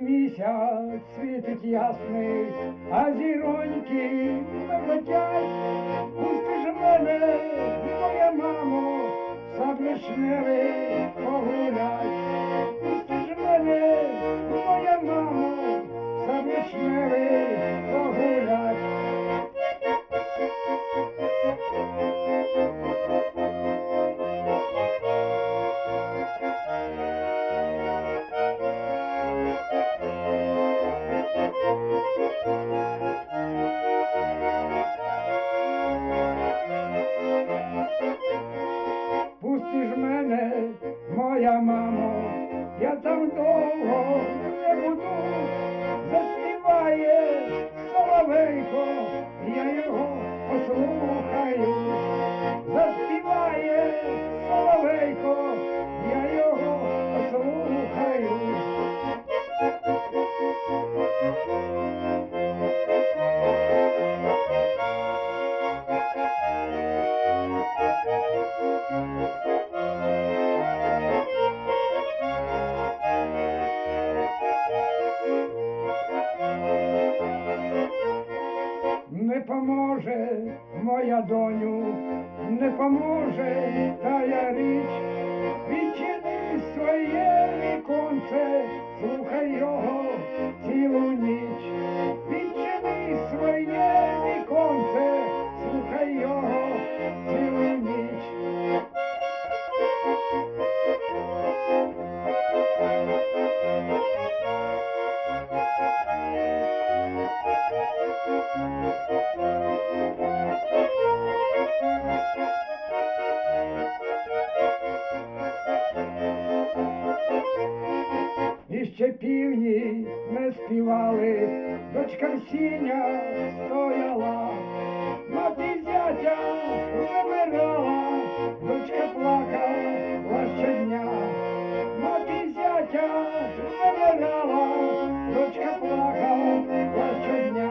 місяць, світить ясний, а зіроньки летять. пустиш мене, моя мамо, вишневий погулять. Я там довго не буду, заспіває соловейко, я його послухаю, поможе моя доню, не поможе тая річ, відчини своє віконце, слухай його цілу ніч, відчини своє віконце, слухай його цілу ніч. Півні не співали, дочка Сіня стояла, мати зятя вибирала, дочка плакала щодня, мати зятя вибирала, дочка плакала щодня.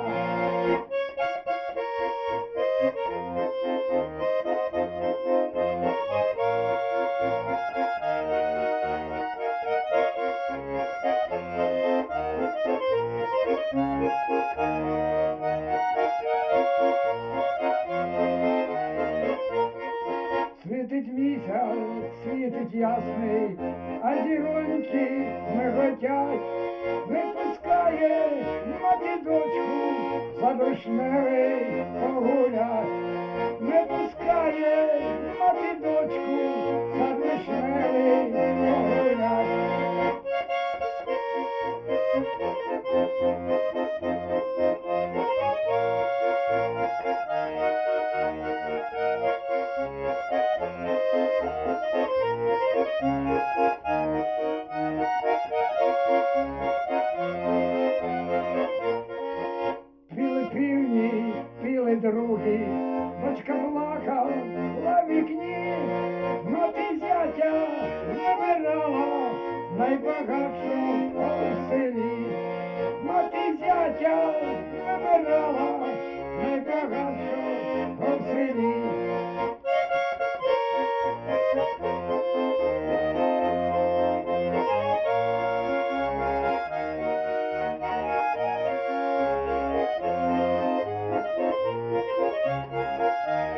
Світить місяць, світить ясний, а зіроньки миготять, не пускає мати дочку за вишневий погулять, Піли півні, піли другі, дочка плакала в вікні, мати зятя вибирала найбагатшого у селі, мати зятя вибирала найбагатшого Música